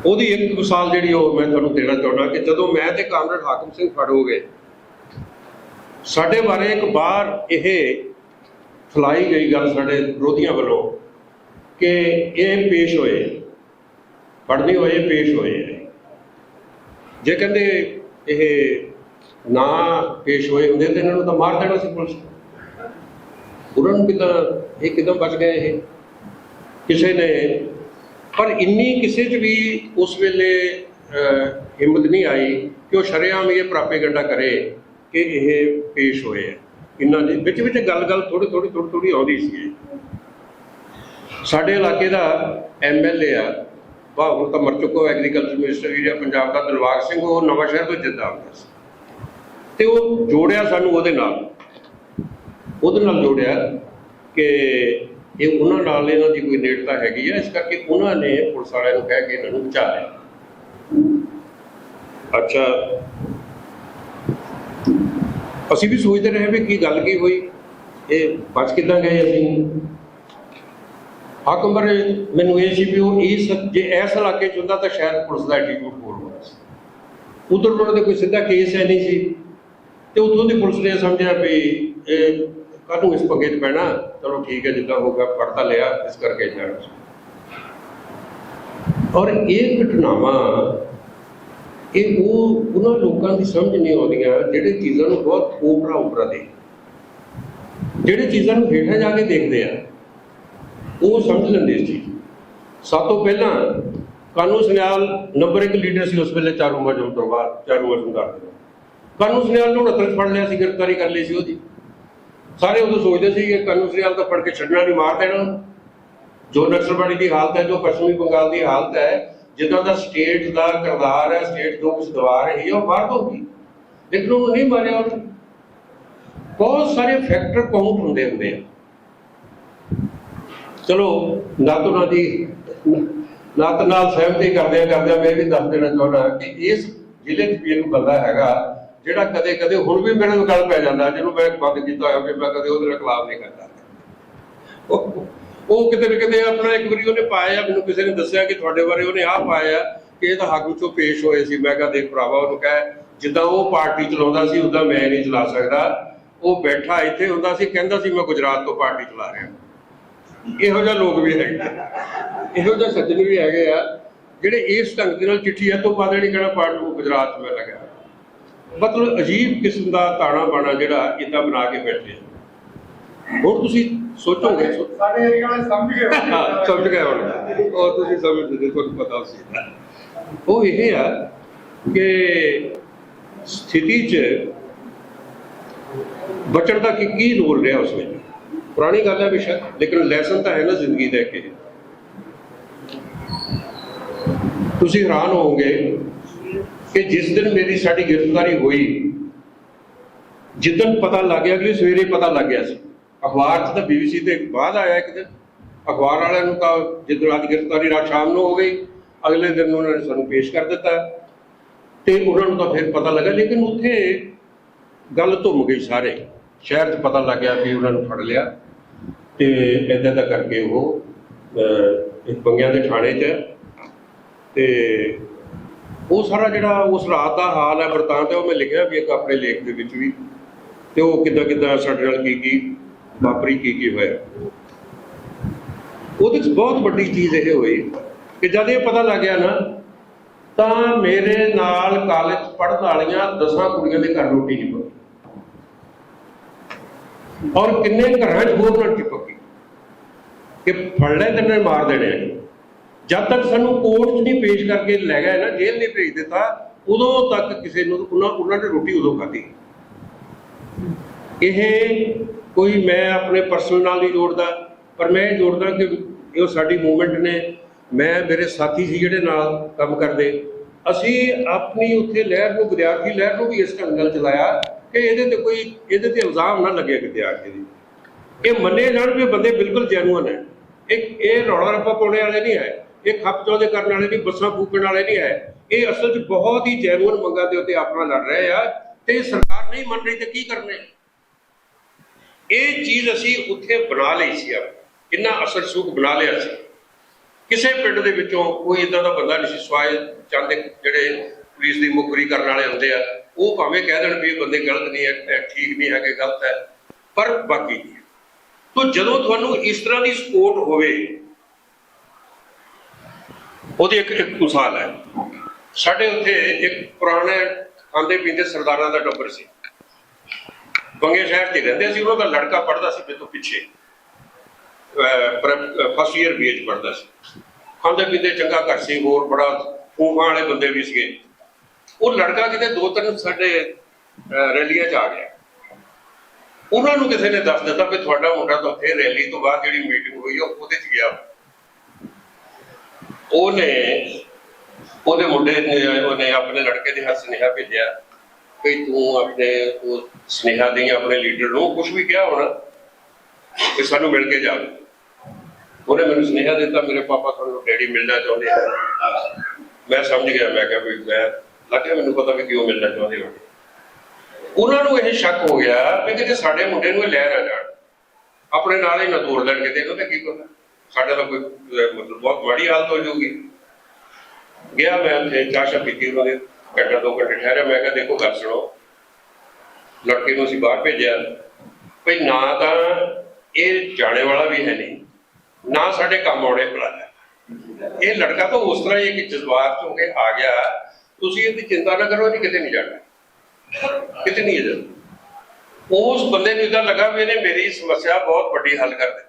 Speaker 1: ਉਹਦੀ ਇੱਕ ਮਿਸਾਲ ਜਿਹੜੀ ਉਹ ਮੈਂ ਤੁਹਾਨੂੰ ਦੇਣਾ ਚਾਹੁੰਦਾ ਕਿ ਜਦੋਂ ਮੈਂ ਤੇ ਕਾਮਰੇਡ ਹਾਕਮ ਸਿੰਘ ਫੜ ਹੋ ਗਏ, ਸਾਡੇ ਬਾਰੇ ਇੱਕ ਬਾਹਰ ਇਹ ਫਲਾਈ ਗਈ ਗੱਲ ਸਾਡੇ ਵਿਰੋਧੀਆਂ ਵੱਲੋਂ ਕਿ ਇਹ ਪੇਸ਼ ਹੋਏ ਪੜ੍ਹਨੀ ਹੋਏ ਪੇਸ਼ ਹੋਏ। ਜੇ ਕਹਿੰਦੇ ਇਹ ਨਾ ਪੇਸ਼ ਹੋਏ ਹੁੰਦੇ ਤੇ ਇਹਨਾਂ ਨੂੰ ਤਾਂ ਮਾਰ ਦੇਣਾ ਸੀ ਪੁਲਿਸ ਨੇ। ਉਹਨਾਂ ਨੂੰ ਕਿਦਾਂ ਇਹ ਕਿਦਾਂ ਬਚ ਗਏ ਇਹ? ਕਿਸੇ ਨੇ ਪਰ ਇੰਨੀ ਕਿਸੇ 'ਚ ਵੀ ਉਸ ਵੇਲੇ ਹਿੰਮਤ ਨਹੀਂ ਆਈ ਕਿ ਉਹ ਸ਼ਰੇਆਮ ਇਹ ਪ੍ਰਾਪੇਗੰਡਾ ਕਰੇ ਕਿ ਇਹ ਪੇਸ਼ ਹੋਏ ਆ। ਇਹਨਾਂ ਦੇ ਵਿੱਚ ਵਿੱਚ ਗੱਲ-ਗੱਲ ਥੋੜੀ ਥੋੜੀ ਥੋੜੀ ਥੋੜੀ ਆਉਂਦੀ ਸੀ ਸਾਡੇ ਇਲਾਕੇ ਦਾ ਐਮਐਲਏ ਆ। ਵਾਹ, ਹੁਣ ਤਾਂ ਮਰ ਚੁੱਕਾ ਐਗਰੀਕਲਚਰ ਮਿਨਿਸਟਰ ਜਿਹੜਾ ਪੰਜਾਬ ਦਾ ਦਿਲਬਾਗ ਸਿੰਘ, ਉਹ ਨਵਾਂ ਸ਼ਹਿਰ ਤੋਂ ਜਿੱਦਾਂ ਆਉਂਦਾ ਸੀ। ਤੇ ਉਹ ਜੋੜਿਆ ਸਾਨੂੰ ਉਹਦੇ ਨਾਲ। ਉਹਦੇ ਨਾਲ ਜੋੜਿਆ ਕਿ ਇਹ ਉਹਨਾਂ ਨਾਲ ਇਹਨਾਂ ਦੀ ਕੋਈ ਨੇੜਤਾ ਹੈਗੀ ਹੈ ਇਸ ਕਰਕੇ ਉਹਨਾਂ ਨੇ ਪੁਲਿਸ ਵਾਲਿਆਂ ਨੂੰ ਕਹਿ ਕੇ ਇਹਨਾਂ ਨੂੰ ਬਚਾ ਲਿਆ। ਅੱਛਾ। ਅਸੀਂ ਵੀ ਸੋਚਦੇ ਰਹੇ ਵੀ ਕੀ ਗੱਲ ਕੀ ਹੋਈ, ਇਹ ਬਚ ਕਿੱਦਾਂ ਗਏ ਅਸੀਂ? ਹਾਕਮ ਬਾਰੇ ਮੈਨੂੰ ਇਹ ਸੀ ਵੀ ਉਹ ਇਸ ਜੇ ਇਸ ਇਲਾਕੇ ਚ ਹੁੰਦਾ ਤਾਂ ਸ਼ਾਇਦ ਪੁਲਿਸ ਦਾ ਐਟੀਟਿਊਡ ਹੋਰ ਹੋਣਾ ਸੀ। ਉਧਰ ਉਹਨਾਂ ਦੇ ਕੋਈ ਸਿੱਧਾ ਕੇਸ ਹੈ ਨਹੀਂ ਸੀ। ਤੇ ਉਥੋਂ ਦੀ ਪੁਲਿਸ ਨੇ ਸਮਝਿਆ ਵੀ ਇਹ ਕਾਹਨੂੰ ਇਸ ਪੰਗੇ 'ਚ ਪੈਣਾ, ਚਲੋ ਠੀਕ ਹੈ, ਜਿੱਦਾਂ ਹੋਗਾ ਪੜਤਾ ਲਿਆ, ਇਸ ਕਰਕੇ ਜਾਣਾ ਔਰ ਇਹ ਘਟਨਾਵਾਂ, ਇਹ ਉਹ, ਉਹਨਾਂ ਲੋਕਾਂ ਦੀ ਸਮਝ ਨਹੀਂ ਆਉਂਦੀਆਂ, ਜਿਹੜੇ ਚੀਜ਼ਾਂ ਨੂੰ ਬਹੁਤ ਓਪਰਾ ਉਪਰਾ ਦੇ ਜਿਹੜੇ ਚੀਜ਼ਾਂ ਨੂੰ ਹੇਠਾਂ ਜਾ ਕੇ ਦੇਖਦੇ ਆ, ਉਹ ਸਮਝ ਲੈਂਦੇ ਇਸ ਚੀਜ਼ ਨੂੰ। ਸਭ ਤੋਂ ਪਹਿਲਾਂ ਕਾਨੂੰ ਸੁਨਿਆਲ ਨੰਬਰ 1 ਲੀਡਰ ਸੀ, ਉਸ ਵੇਲੇ ਚਾਰੂ ਮਜਮ ਤੋਂ ਬਾਅਦ ਚਾਰੂ ਮਜਮ ਦਾ। ਕਾਨੂੰ ਸਨਿਆਲ ਨੂੰ 69 ਫੜ ਲਿਆ ਸੀ, ਗ੍ਰਿਫਤਾਰੀ ਕਰ ਲਈ ਸੀ ਉਹਦੀ। ਸਾਰੇ ਉਦੋਂ ਸੋਚਦੇ ਸੀ ਕਿ ਕਾਨੂੰ ਸਨਿਆਲ ਤਾਂ ਫੜ ਕੇ ਛੱਡਣਾ ਨਹੀਂ, ਮਾਰ ਦੇਣਾ। ਜੋ ਨਕਸਲਬਾੜੀ ਦੀ ਹਾਲਤ ਹੈ, ਜੋ ਪੱਛਮੀ ਬੰਗਾਲ ਦੀ ਹਾਲਤ ਹੈ, ਜਿੱਦਾਂ ਦਾ ਸਟੇਟ ਦਾ ਕਿਰਦਾਰ ਹੈ, ਸਟੇਟ ਜੋ ਕੁਝ ਦਵਾ ਰਹੀ ਹੈ, ਉਹ ਮਾਰ ਦਊਗੀ ਲੇਕਿਨ ਉਹਨੂੰ ਨਹੀਂ ਮਾਰਿਆ ਉਹਨੇ। ਬਹੁਤ ਸਾਰੇ ਫੈਕਟਰ ਕਾਊਂਟ ਹੁੰਦੇ ਹੁੰਦੇ ਆ। ਚਲੋ, ਨਾ ਤੋਂ ਨਾ ਦੀ, ਨਾ ਤਾਂ ਨਾਲ ਸਹਿਮਤੀ ਕਰਦੇ ਕਰਦੇ ਮੈਂ ਵੀ ਦੱਸ ਦੇਣਾ ਚਾਹੁੰਦਾ ਕਿ ਇਸ ਜ਼ਿਲ੍ਹੇ 'ਚ ਵੀ ਇੱਕ ਬੰਦਾ ਹੈਗਾ। ਜਿਹੜਾ ਕਦੇ ਕਦੇ ਹੁਣ ਵੀ ਮੇਰੇ ਨਾਲ ਗੱਲ ਪੈ ਜਾਂਦਾ, ਜਿਹਨੂੰ ਮੈਂ ਬੰਦ ਕੀਤਾ ਹੋਇਆ ਵੀ ਮੈਂ ਕਦੇ ਉਹਦੇ ਨਾਲ ਖਿਲਾਫ ਨਹੀਂ ਕਰਦਾ। ਉਹ ਕਿਤੇ ਨਾ ਕਿਤੇ ਆਪਣਾ ਇੱਕ ਵਾਰੀ ਉਹਨੇ ਪਾਇਆ, ਮੈਨੂੰ ਕਿਸੇ ਨੇ ਦੱਸਿਆ ਕਿ ਤੁਹਾਡੇ ਬਾਰੇ ਉਹਨੇ ਆਹ ਪਾਇਆ ਕਿ ਇਹ ਤਾਂ ਹੱਕ ਵਿੱਚੋਂ ਪੇਸ਼ ਹੋਏ ਸੀ। ਮੈਂ ਕਿਹਾ ਦੇਖ ਭਰਾਵਾ, ਉਹਨੂੰ ਕਹਿ, ਜਿੱਦਾਂ ਉਹ ਪਾਰਟੀ ਚਲਾਉਂਦਾ ਸੀ, ਉਦਾਂ ਮੈਂ ਨਹੀਂ ਚਲਾ ਸਕਦਾ। ਉਹ ਬੈਠਾ ਇੱਥੇ ਹੁੰਦਾ ਸੀ, ਕਹਿੰਦਾ ਸੀ, ਮੈਂ ਗੁਜਰਾਤ ਤੋਂ ਪਾਰਟੀ ਚਲਾ ਰਿਹਾ। ਇਹੋ ਜਿਹੇ ਲੋਕ ਵੀ ਹੈਗੇ ਇਹੋ ਜਿਹੇ ਸੱਜਣ ਵੀ ਹੈਗੇ ਆ, ਜਿਹੜੇ ਇਸ ਢੰਗ ਦੇ ਨਾਲ ਚਿੱਠੀ ਇਹ ਤੋਂ ਪਾ ਦੇਣੀ, ਕਹਿਣਾ ਪਾਰਟੀ ਨੂੰ ਗੁਜਰਾਤ ਮੈਂ ਲਗਾ ਮਤਲਬ ਅਜੀਬ ਕਿਸਮ ਦਾ ਤਾਣਾ ਬਾਣਾ ਜਿਹੜਾ ਇਦਾਂ ਬਣਾ ਕੇ ਬੈਠੇ ਆ। ਹੁਣ ਤੁਸੀਂ ਸੋਚੋਗੇ?
Speaker 2: ਸਾਡੇ ਏਰੀਆ ਵਾਲੇ ਸਮਝ ਗਏ ਹੋਣਗੇ।
Speaker 1: ਹਾਂ ਸਮਝ ਗਏ ਹੁਣ ਉਹ ਤੁਸੀਂ ਸਮਝਦੇ ਜੇ ਤੁਹਾਨੂੰ ਪਤਾ ਸੀ। ਉਹ ਇਹ ਆ ਕਿ ਸਥਿਤੀ 'ਚ ਬਚਣ ਦਾ ਕੀ ਕੀ ਰੋਲ ਰਿਹਾ ਉਸ ਵਿੱਚ? ਪੁਰਾਣੀ ਗੱਲ ਹੈ ਬੇਸ਼ੱਕ ਲੇਕਿਨ ਲੈਸਨ ਤਾਂ ਹੈ ਨਾ ਜ਼ਿੰਦਗੀ ਦਾ ਕਿ ਤੁਸੀਂ ਹੈਰਾਨ ਹੋਵੋਗੇ ਕਿ ਜਿਸ ਦਿਨ ਮੇਰੀ ਸਾਡੀ ਗ੍ਰਿਫਤਾਰੀ ਹੋਈ ਜਿੱਦਣ ਪਤਾ ਲੱਗ ਗਿਆ ਕਿ ਸਵੇਰੇ ਪਤਾ ਲੱਗ ਗਿਆ ਸੀ। ਅਖਬਾਰ 'ਚ ਤਾਂ ਬੀਬੀਸੀ ਤੇ ਬਾਅਦ ਆਇਆ ਇੱਕ ਦਿਨ। ਅਖਬਾਰ ਵਾਲਿਆਂ ਨੂੰ ਤਾਂ ਜਿੱਦਣ ਅੱਜ ਗ੍ਰਿਫਤਾਰੀ ਰਾਤ ਸ਼ਾਮ ਨੂੰ ਹੋ ਗਈ ਅਗਲੇ ਦਿਨ ਉਹਨਾਂ ਨੇ ਸਾਨੂੰ ਪੇਸ਼ ਕਰ ਦਿੱਤਾ। ਤੇ ਉਹਨਾਂ ਨੂੰ ਤਾਂ ਫਿਰ ਪਤਾ ਲੱਗਾ ਲੇਕਿਨ ਉੱਥੇ ਗੱਲ ਧੁੰਮ ਗਈ ਸਾਰੇ। ਸ਼ਹਿਰ 'ਚ ਪਤਾ ਲੱਗ ਗਿਆ ਕਿ ਉਹਨਾਂ ਨੂੰ ਫੜ ਲਿਆ। ਤੇ ਏਦਾਂ ਦਾ ਕਰਕੇ ਉਹ ਅਹ, ਇੱਕ ਬੰਗਿਆਂ ਦੇ ਥਾਣੇ 'ਚ ਤੇ ਉਹ ਸਾਰਾ ਜਿਹੜਾ ਉਸ ਰਾਤ ਦਾ ਹਾਲ ਹੈ ਵਰਤਾਂਤ ਹੈ ਉਹ ਮੈਂ ਲਿਖਿਆ ਵੀ ਇੱਕ ਆਪਣੇ ਲੇਖ ਦੇ ਵਿੱਚ ਵੀ। ਤੇ ਉਹ ਕਿੱਦਾਂ ਕਿੱਦਾਂ ਸਾਡੇ ਨਾਲ ਕੀ ਕੀ ਵਾਪਰੀ, ਕੀ ਕੀ ਹੋਇਆ। ਉਹਦੇ 'ਚ ਬਹੁਤ ਵੱਡੀ ਚੀਜ਼ ਇਹ ਹੋਈ ਕਿ ਜਦ ਇਹ ਪਤਾ ਲੱਗ ਗਿਆ ਨਾ, ਤਾਂ ਮੇਰੇ ਨਾਲ ਕਾਲਜ ਪੜ੍ਹਨ ਵਾਲੀਆਂ ਦਸਾਂ ਕੁੜੀਆਂ ਦੇ ਘਰ ਰੋਟੀ ਨਹੀਂ ਪੱਕੀ। ਔਰ ਕਿੰਨੇ ਘਰਾਂ 'ਚ ਹੋਰ ਰੋਟੀ ਪੱਕੀ। ਕਿ ਫੜ ਲੈ ਤੇ ਮਾਰ ਦੇਣੇ ਆ। ਜਦ ਤੱਕ ਸਾਨੂੰ ਕੋਰਟ 'ਚ ਨਹੀਂ ਪੇਸ਼ ਕਰਕੇ ਲੈ ਗਿਆ ਨਾ, ਜੇਲ੍ਹ ਨਹੀਂ ਭੇਜ ਦਿੱਤਾ, ਉਦੋਂ ਤੱਕ ਕਿਸੇ ਨੂੰ, ਉਹਨਾਂ ਉਹਨਾਂ ਨੇ ਰੋਟੀ ਉਦੋਂ ਖਾਧੀ। ਇਹ ਕੋਈ ਮੈਂ ਆਪਣੇ ਪਰਸਨਲ ਨਾਲ ਨਹੀਂ ਜੋੜਦਾ, ਪਰ ਮੈਂ ਇਹ ਜੋੜਦਾ ਕਿ ਇਹ ਸਾਡੀ ਮੂਵਮੈਂਟ ਨੇ, ਮੈਂ, ਮੇਰੇ ਸਾਥੀ ਸੀ ਜਿਹੜੇ ਨਾਲ ਕੰਮ ਕਰਦੇ, ਅਸੀਂ ਆਪਣੀ ਉੱਥੇ ਲਹਿਰ ਨੂੰ, ਵਿਦਿਆਰਥੀ ਲਹਿਰ ਨੂੰ ਵੀ ਇਸ ਢੰਗ ਨਾਲ ਚਲਾਇਆ ਕਿ ਇਹਦੇ ਤੇ ਕੋਈ, ਇਹਦੇ ਤੇ ਇਲਜ਼ਾਮ ਨਾ ਲੱਗੇ ਵਿਦਿਆਰਥੀ ਦੀ ਇਹ ਮੰਨੇ ਜਾਣ ਵੀ ਬੰਦੇ ਬਿਲਕੁਲ ਜੈਨੂਅਨ ਹੈ ਇਹ ਇਹ ਰੌਲਾ ਰੱਪਾ ਪਾਉਣੇ ਵਾਲੇ ਨਹੀਂ ਆਏ ਇਹ ਖੱਪ ਚੌਦੇ ਕਰਨ ਵਾਲੇ ਨਹੀਂ, ਬੱਸਾਂ ਫੂਕਣ ਵਾਲੇ ਨਹੀਂ ਹੈ। ਇਹ ਅਸਲ 'ਚ ਬਹੁਤ ਹੀ ਜੈਨੂਅਨ ਮੰਗਾਂ ਦੇ ਉੱਤੇ ਆਪਣਾ ਲੜ ਰਹੇ ਆ ਤੇ ਸਰਕਾਰ ਨਹੀਂ ਮੰਨ ਰਹੀ ਤੇ ਕੀ ਕਰਨੇ ਇਹ ਚੀਜ਼ ਅਸੀਂ ਉੱਥੇ ਬਣਾ ਲਈ ਸੀ ਆ ਕਿੰਨਾ ਅਸਰ ਸੂਖ ਬਣਾ ਲਿਆ ਸੀ। ਕਿਸੇ ਪਿੰਡ ਦੇ ਵਿੱਚੋਂ ਕੋਈ ਇਦਾਂ ਦਾ ਬੰਦਾ ਨਹੀਂ ਸੀ ਸਵਾਏ ਚੰਦ ਜਿਹੜੇ ਪੁਲਿਸ ਦੀ ਮੁਖਬਰੀ ਕਰਨ ਵਾਲੇ ਹੁੰਦੇ ਆ, ਉਹ ਭਾਵੇਂ ਕਹਿ ਦੇਣ ਵੀ ਇਹ ਬੰਦੇ ਗਲਤ ਨਹੀਂ ਹੈ ਠੀਕ ਨਹੀਂ ਹੈਗੇ, ਗਲਤ ਹੈ, ਪਰ ਬਾਕੀ ਨਹੀਂ ਜਦੋਂ ਤੁਹਾਨੂੰ ਇਸ ਤਰ੍ਹਾਂ ਦੀ ਸਪੋਰਟ ਹੋਵੇ ਉਹਦੀ ਇੱਕ ਇੱਕ ਮਿਸਾਲ ਹੈ। ਸਾਡੇ ਉੱਥੇ ਇੱਕ ਪੁਰਾਣੇ ਖਾਂਦੇ ਪੀਂਦੇ ਸਰਦਾਰਾਂ ਦਾ ਟੱਬਰ ਸੀ। ਬੰਗੇ ਸ਼ਹਿਰ 'ਚ ਰਹਿੰਦੇ ਸੀ ਉਹਨਾਂ ਦਾ ਲੜਕਾ ਪੜਦਾ ਸੀ ਮੇਰੇ ਪਿੱਛੇ। ਫਸਟ ਈਅਰ ਬੀਏ ਪੜਦਾ ਸੀ। ਖਾਂਦੇ ਪੀਂਦੇ ਚੰਗਾ ਘਰ ਸੀ ਹੋਰ ਬੜਾ ਖੂਹਾਂ ਵਾਲੇ ਬੰਦੇ ਵੀ ਸੀਗੇ। ਉਹ ਲੜਕਾ ਕਿਤੇ ਦੋ ਤਿੰਨ ਸਾਡੇ ਰੈਲੀਆਂ 'ਚ ਆ ਗਿਆ। ਉਹਨਾਂ ਨੂੰ ਕਿਸੇ ਨੇ ਦੱਸ ਦਿੱਤਾ ਵੀ ਤੁਹਾਡਾ ਮੁੰਡਾ ਤਾਂ ਫੇਰ ਰੈਲੀ ਤੋਂ ਬਾਅਦ ਜਿਹੜੀ ਮੀਟਿੰਗ ਹੋਈ ਆ, ਉਹਦੇ 'ਚ ਗਿਆ। ਉਹਨੇ, ਉਹਦੇ ਮੁੰਡੇ ਨੇ, ਉਹਨੇ ਆਪਣੇ ਲੜਕੇ ਦੇ ਹੱਥ ਸੁਨੇਹਾ ਭੇਜਿਆ ਕਿ ਤੂੰ ਆਪਣੇ, ਉਹ ਸੁਨੇਹਾ ਦੇ ਆਪਣੇ ਲੀਡਰ ਨੂੰ ਕੁਝ ਵੀ ਕਿਹਾ ਹੋਣਾ ਕਿ ਸਾਨੂੰ ਮਿਲ ਕੇ ਜਾ ਉਹਨੇ ਮੈਨੂੰ ਸੁਨੇਹਾ ਦਿੱਤਾ, ਮੇਰੇ ਪਾਪਾ ਤੁਹਾਨੂੰ ਡੈਡੀ ਮਿਲਣਾ ਚਾਹੁੰਦੇ ਆ। ਮੈਂ ਸਮਝ ਗਿਆ, ਮੈਂ ਕਿਹਾ ਵੀ ਮੈਂ, ਲੱਗਿਆ ਮੈਨੂੰ ਪਤਾ ਵੀ ਕਿਉਂ ਮਿਲਣਾ ਚਾਹੁੰਦੇ ਹੋ। ਉਹਨਾਂ ਨੂੰ ਇਹ ਸ਼ੱਕ ਹੋ ਗਿਆ ਵੀ ਕਿਤੇ ਸਾਡੇ ਮੁੰਡੇ ਨੂੰ ਇਹ ਲੈ ਨਾ ਜਾਣ। ਆਪਣੇ ਨਾਲ ਹੀ ਨਾ ਤੋੜ ਲੈਣ ਕਿਤੇ ਉਹਨੇ ਕੀ ਕਰਨਾ? ਸਾਡੇ ਦਾ ਕੋਈ ਮਤਲਬ ਬਹੁਤ ਮਾੜੀ ਹਾਲਤ ਹੋ ਜਾਊਗੀ। ਗਿਆ ਮੈਂ ਉੱਥੇ, ਚਾਹ ਪੀਤੀ ਉਹਨਾਂ ਘੰਟਾ ਦੋ ਘੰਟੇ ਠਹਿਰਿਆ, ਮੈਂ ਕਿਹਾ ਦੇਖੋ ਗੱਲ ਸੁਣੋ। ਲੜਕੇ ਨੂੰ ਅਸੀਂ ਬਾਹਰ ਭੇਜਿਆ। ਭਈ ਨਾ ਤਾਂ ਇਹ ਜਾਣੇ ਵਾਲਾ ਵੀ ਹੈ ਨਹੀਂ, ਨਾ ਸਾਡੇ ਕੰਮ ਆਉਣੇ ਭਲਾ ਇਹ ਲੜਕਾ ਤਾਂ ਉਸ ਤਰ੍ਹਾਂ ਹੀ ਇੱਕ ਜਜ਼ਬਾਤ ਤੋਂ ਕੇ ਆ ਗਿਆ। ਤੁਸੀਂ ਇਹਦੀ ਚਿੰਤਾ ਨਾ ਕਰੋ ਇਹ ਕਿਤੇ ਨਹੀਂ ਜਾਣਾ। ਕਿਤੇ ਨਹੀਂ ਜਾਣਾ। ਉਸ ਬੰਦੇ ਨੂੰ ਇਦਾਂ ਲੱਗਾ ਵੀ ਇਹਨੇ ਮੇਰੀ ਸਮੱਸਿਆ ਬਹੁਤ ਵੱਡੀ ਹੱਲ ਕਰ ਦਿੱਤੀ।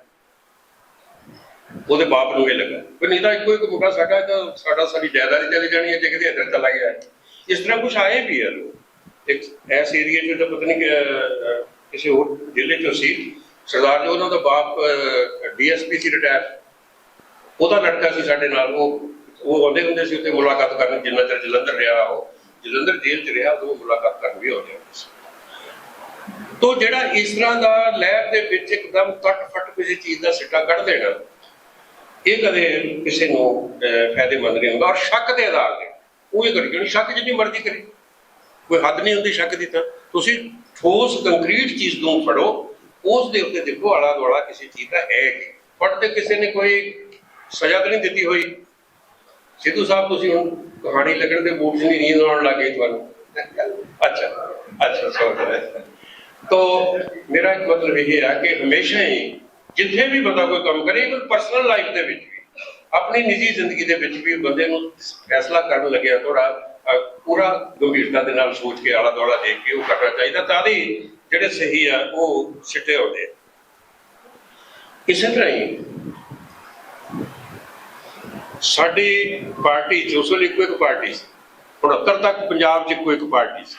Speaker 1: ਉਹਦੇ ਬਾਪ ਨੂੰ ਇਹ ਲੱਗਾ। ਵੀ ਨਹੀਂ ਤਾਂ ਇੱਕੋ ਇੱਕ ਮੁੰਡਾ ਸਾਡਾ ਤਾਂ ਸਾਡਾ ਸਾਰੀ ਜਾਇਦਾਦ ਚਲੀ ਜਾਣੀ ਹੈ, ਜੇ ਕਿਤੇ ਅੰਦਰ ਚਲਾ ਗਿਆ ਇਸ ਤਰ੍ਹਾਂ ਕੁਝ ਆਏ ਵੀ ਹੈ ਲੋਕ। ਇੱਕ ਐਸ ਏਰੀਆ 'ਚ ਪਤਾ ਨਹੀਂ ਕਿਸੇ ਹੋਰ ਜ਼ਿਲ੍ਹੇ 'ਚੋਂ ਸੀ। ਸਰਦਾਰ ਜੀ, ਉਹਨਾਂ ਦਾ ਬਾਪ ਡੀਐਸਪੀ ਸੀ ਰਿਟਾਇਰ ਉਹਦਾ ਲੜਕਾ ਸੀ ਸਾਡੇ ਨਾਲ, ਉਹ ਉਹ ਆਉਂਦੇ ਹੁੰਦੇ ਸੀ ਉੱਥੇ ਮੁਲਾਕਾਤ ਕਰਨ, ਜਿੰਨਾ ਚਿਰ ਜਲੰਧਰ ਰਿਹਾ ਉਹ। ਜਲੰਧਰ ਜੇਲ੍ਹ 'ਚ ਰਿਹਾ ਉਹ ਮੁਲਾਕਾਤ ਕਰਨ ਵੀ ਆਉਂਦੇ ਹੁੰਦੇ ਸੀ। ਤੋ ਜਿਹੜਾ ਇਸ ਤਰ੍ਹਾਂ ਦਾ ਲਹਿਰ ਦੇ ਵਿੱਚ ਇੱਕਦਮ ਕੱਟ ਫੱਟ ਕਿਸੇ ਚੀਜ਼ ਦਾ ਸਿੱਟਾ ਕੱਢ ਦੇਣਾ ਇਹ ਕਦੇ ਕਿਸੇ ਨੂੰ ਫਾਇਦੇਮੰਦ ਨਹੀਂ ਹੁੰਦਾ। ਔਰ ਸ਼ੱਕ ਦੇ ਆਧਾਰ ਤੇ। ਉਹ ਇਹ ਕਰੀ ਸ਼ੱਕ ਜਿੰਨੀ ਮਰਜ਼ੀ ਕਰੀ। ਕੋਈ ਹੱਦ ਨਹੀਂ ਹੁੰਦੀ ਸ਼ੱਕ ਦੀ ਤਾਂ। ਤੁਸੀਂ ਠੋਸ, ਕੰਕਰੀਟ ਚੀਜ਼ ਨੂੰ ਫੜੋ। ਉਸ ਦੇ ਉੱਤੇ ਦੇਖੋ ਆਲਾ ਦੁਆਲਾ ਕਿਸੇ ਚੀਜ਼ ਦਾ ਹੈ ਕਿ। ਫੜ ਕਿਸੇ ਨੇ ਕੋਈ ਸਜ਼ਾ ਤਾਂ ਨਹੀਂ ਦਿੱਤੀ ਹੋਈ। ਸਿੱਧੂ ਸਾਹਿਬ, ਤੁਸੀਂ ਹੁਣ ਕਹਾਣੀ ਲੱਗਣ ਦੇ ਮੂਡ 'ਚ ਨਹੀਂ ਨੀਂਦ ਆਉਣ ਲੱਗੇ ਤੁਹਾਨੂੰ। ਅੱਛਾ ਅੱਛਾ ਸਮਝ ਤੋ, ਮੇਰਾ ਇੱਕ ਮਤਲਬ ਇਹ ਹੈ ਕਿ ਹਮੇਸ਼ਾ ਹੀ ਜਿੱਥੇ ਵੀ ਬੰਦਾ ਕੋਈ ਕੰਮ ਕਰੇ ਇਵਨ ਪਰਸਨਲ ਲਾਈਫ ਦੇ ਵਿੱਚ ਵੀ, ਆਪਣੀ ਨਿੱਜੀ ਜ਼ਿੰਦਗੀ ਦੇ ਵਿੱਚ ਵੀ ਬੰਦੇ ਨੂੰ ਫੈਸਲਾ ਕਰਨ ਲੱਗਿਆ ਥੋੜਾ ਪੂਰਾ ਗੰਭੀਰਤਾ ਦੇ ਨਾਲ ਸੋਚ ਕੇ ਆਲਾ ਦੁਆਲਾ ਦੇਖ ਕੇ ਉਹ ਕਰਨਾ ਚਾਹੀਦਾ, ਤਾਂ ਹੀ ਜਿਹੜੇ ਸਹੀ ਆ, ਉਹ ਸਿੱਟੇ ਆਉਂਦੇ ਆ। ਇਸੇ ਤਰ੍ਹਾਂ ਹੀ ਸਾਡੀ ਪਾਰਟੀ ਚ ਇੱਕੋ ਇੱਕ ਪਾਰਟੀ ਸੀ 69 ਤੱਕ ਪੰਜਾਬ 'ਚ ਇੱਕੋ ਇੱਕ ਪਾਰਟੀ ਸੀ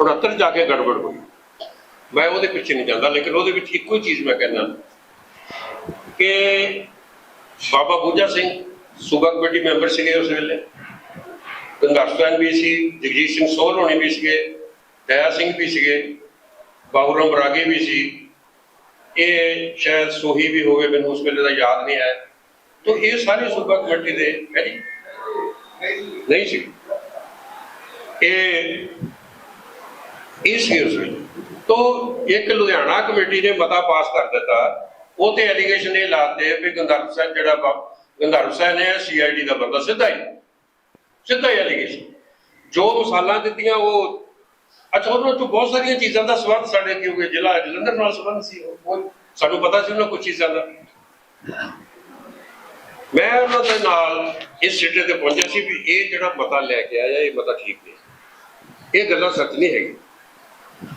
Speaker 1: 69 ਜਾ ਕੇ ਗੜਬੜ ਹੋਈ ਮੈਂ ਉਹਦੇ ਪਿੱਛੇ ਨਹੀਂ ਜਾਂਦਾ, ਲੇਕਿਨ ਉਹਦੇ ਵਿੱਚ ਇੱਕੋ ਹੀ ਚੀਜ਼ ਮੈਂ ਕਹਿੰਦਾ। ਕਿ ਬਾਬਾ ਬੂਜਾ ਸਿੰਘ ਸੂਬਾ ਕਮੇਟੀ ਮੈਂਬਰ ਸੀਗੇ ਉਸ ਵੇਲੇ। ਗੰਗਾਸਤਾਨ ਵੀ ਸੀ, ਜਗਜੀਤ ਸਿੰਘ ਸੋਹਲ ਹੋਣੀ ਵੀ ਸੀਗੇ, ਦਇਆ ਸਿੰਘ ਵੀ ਸੀਗੇ ਬਾਬੂਰਾਮ ਰਾਗੇ ਵੀ ਸੀ। ਇਹ ਸ਼ਾਇਦ ਸੋਹੀ ਵੀ ਹੋਵੇ, ਮੈਨੂੰ ਉਸ ਵੇਲੇ ਦਾ ਯਾਦ ਨਹੀਂ ਆਇਆ। ਤੋ ਇਹ ਸਾਰੇ ਸੂਬਾ ਕਮੇਟੀ ਦੇ, ਹੈ ਜੀ? ਨਹੀਂ ਸੀ। ਇਹ ਇਸ ਉਸ ਵੇਲੇ। ਤੋ ਇੱਕ ਲੁਧਿਆਣਾ ਕਮੇਟੀ ਨੇ ਮਤਾ ਪਾਸ ਕਰ ਦਿੱਤਾ। ਉਹ ਤੇ ਐਲੀਗੇਸ਼ਨ ਇਹ ਲਾਤੇ ਵੀ ਗੰਧਰਵ ਸਾਹਿਬ ਜਿਹੜਾ ਵਾ- ਗੰਧਰਵ ਸਿੰਘ ਨੇ ਸੀਆਈਡੀ ਦਾ ਬੰਦਾ, ਸਿੱਧਾ ਹੀ ਸਿੱਧਾ ਹੀ ਐਲੀਗੇਸ਼ਨ ਜੋ ਮਿਸਾਲਾਂ ਦਿੱਤੀਆਂ ਉਹ, ਅੱਛਾ ਉਹਨਾਂ ਤੋਂ ਬਹੁਤ ਸਾਰੀਆਂ ਚੀਜ਼ਾਂ ਦਾ ਸਬੰਧ ਸਾਡੇ ਕਿਉਂਕਿ ਜ਼ਿਲ੍ਹਾ ਜਲੰਧਰ ਨਾਲ ਸਬੰਧ ਸੀ ਉਹ ਸਾਨੂੰ ਪਤਾ ਸੀ ਉਹਨਾਂ ਕੁਝ ਚੀਜ਼ਾਂ ਦਾ। ਮੈਂ ਉਹਨਾਂ ਦੇ ਨਾਲ ਇਸ ਸਿੱਟੇ ਤੇ ਪਹੁੰਚਿਆ ਸੀ ਵੀ ਇਹ ਜਿਹੜਾ ਮਤਾ ਲੈ ਕੇ ਆਇਆ, ਇਹ ਮਤਾ ਠੀਕ ਨਹੀਂ। ਇਹ ਗੱਲਾਂ ਸੱਚ ਨਹੀਂ ਹੈਗੀ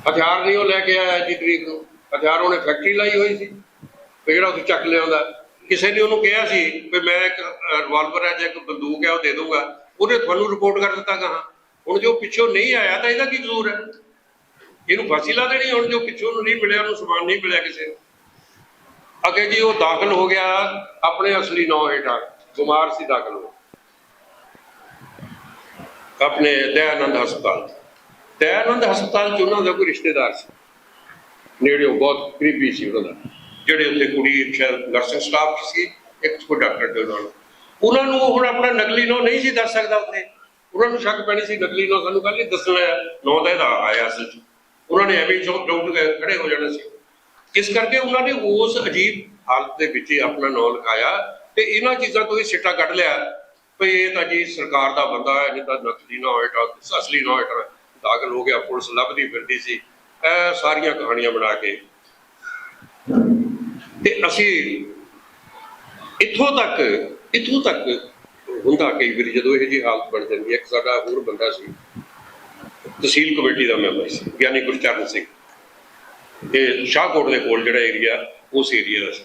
Speaker 1: ਹਥਿਆਰ ਨਹੀਂ ਉਹ ਲੈ ਕੇ ਆਇਆ ਜੀ ਤਰੀਕ ਨੂੰ। ਹਥਿਆਰ ਉਹਨੇ ਫੈਕਟਰੀ ਲਾਈ ਹੋਈ ਸੀ। ਵੀ ਜਿਹੜਾ ਉੱਥੇ ਚੱਕ ਲਿਆਉਂਦਾ। ਕਿਸੇ ਨੇ ਉਹਨੂੰ ਕਿਹਾ ਸੀ ਵੀ ਮੈਂ ਇੱਕ ਰਿਵਾਲਵਰ ਹੈ, ਜਾਂ ਇੱਕ ਬੰਦੂਕ ਹੈ, ਉਹ ਦੇ ਦੂੰਗਾ ਉਹਨੇ ਤੁਹਾਨੂੰ ਰਿਪੋਰਟ ਕਰ ਦਿੱਤਾ ਕਹਾ ਹੁਣ ਜੋ ਪਿੱਛੋਂ ਨਹੀਂ ਆਇਆ ਤਾਂ ਇਹਦਾ ਕੀ ਕਸੂਰ ਹੈ? ਇਹਨੂੰ ਫਾਂਸੀ ਲਾ ਦੇਣੀ, ਹੁਣ ਜੋ ਪਿੱਛੋਂ ਨੂੰ ਨਹੀਂ ਮਿਲਿਆ, ਉਹਨੂੰ ਸਮਾਨ ਨਹੀਂ ਮਿਲਿਆ ਕਿਸੇ ਨੂੰ। ਅੱਗੇ ਜੀ ਉਹ ਦਾਖਲ ਹੋ ਗਿਆ ਆਪਣੇ ਅਸਲੀ ਨਾਂ ਹੇਠਾਂ। ਕੁਮਾਰ ਸੀ ਦਾਖਲ ਹੋ। ਆਪਣੇ ਦਇਆਨੰਦ ਹਸਪਤਾਲ। ਦਇਆਨੰਦ ਹਸਪਤਾਲ ਚ ਉਹਨਾਂ ਦਾ ਕੋਈ ਰਿਸ਼ਤੇਦਾਰ ਸੀ। ਨੇੜਿਓਂ ਬਹੁਤ ਕਰੀਬੀ ਸੀ ਉਹਨਾਂ ਦਾ, ਜਿਹੜੇ ਉੱਤੇ ਕੁੜੀ ਸ਼ਾਇਦ ਨਰਸਿੰਗ ਸਟਾਫ ਸੀ, ਇੱਕ ਕੋਈ ਡਾਕਟਰ ਦੇ ਉਹਨਾਂ ਉਹਨਾਂ ਨੂੰ ਹੁਣ ਆਪਣਾ ਨਕਲੀ ਨਾਂ ਨਹੀਂ ਸੀ ਦੱਸ ਸਕਦਾ ਉੱਥੇ। ਉਹਨਾਂ ਨੂੰ ਸ਼ੱਕ ਪੈਣੀ ਸੀ ਨਕਲੀ ਨਾਂ ਸਾਨੂੰ ਕੱਲ ਨਹੀਂ ਦੱਸਣਾ ਹੈ ਦਾ ਇਹਦਾ ਆਇਆ ਅਸਲ ਚ। ਉਹਨਾਂ ਨੇ ਐਵੇਂ ਚੌਕ ਡਾਊਟ ਖੜੇ ਹੋ ਜਾਣਾ ਸੀ। ਇਸ ਕਰਕੇ ਉਹਨਾਂ ਨੇ ਉਸ ਅਜੀਬ ਹਾਲਤ ਦੇ ਵਿੱਚ ਆਪਣਾ ਨਾਂ ਲਿਖਾਇਆ ਤੇ ਇਹਨਾਂ ਚੀਜ਼ਾਂ ਤੋਂ ਹੀ ਸਿੱਟਾ ਕੱਢ ਲਿਆ। ਵੀ ਇਹ ਤਾਂ ਜੀ ਸਰਕਾਰ ਦਾ ਬੰਦਾ ਹੈ ਇਹ ਤਾਂ ਨਕਲੀ ਨਾ ਹੋਏਗਾ ਅਸਲੀ ਨਾ ਹੋਏਗਾ ਦਾਖਲ ਹੋ ਗਿਆ, ਪੁਲਿਸ ਲੱਭਦੀ ਫਿਰਦੀ ਸੀ। ਇਹ ਸਾਰੀਆਂ ਕਹਾਣੀਆਂ ਬਣਾ ਕੇ। ਤੇ ਅਸੀਂ ਇੱਥੋਂ ਤੱਕ ਇੱਥੋਂ ਤੱਕ ਹੁੰਦਾ ਕਈ ਵਾਰੀ ਜਦੋਂ ਇਹ ਜੀ ਹਾਲਤ ਬਣ ਜਾਂਦੀ ਹੈ, ਇੱਕ ਸਾਡਾ ਹੋਰ ਬੰਦਾ ਸੀ, ਤਹਿਸੀਲ ਕਮੇਟੀ ਦਾ ਮੈਂਬਰ ਸੀ, ਗਿਆਨੀ ਗੁਰਚਰਨ ਸਿੰਘ। ਇਹ ਸ਼ਾਹਕੋਟ ਦੇ ਕੋਲ ਜਿਹੜਾ ਏਰੀਆ ਉਸ ਏਰੀਆ ਦਾ ਸੀ।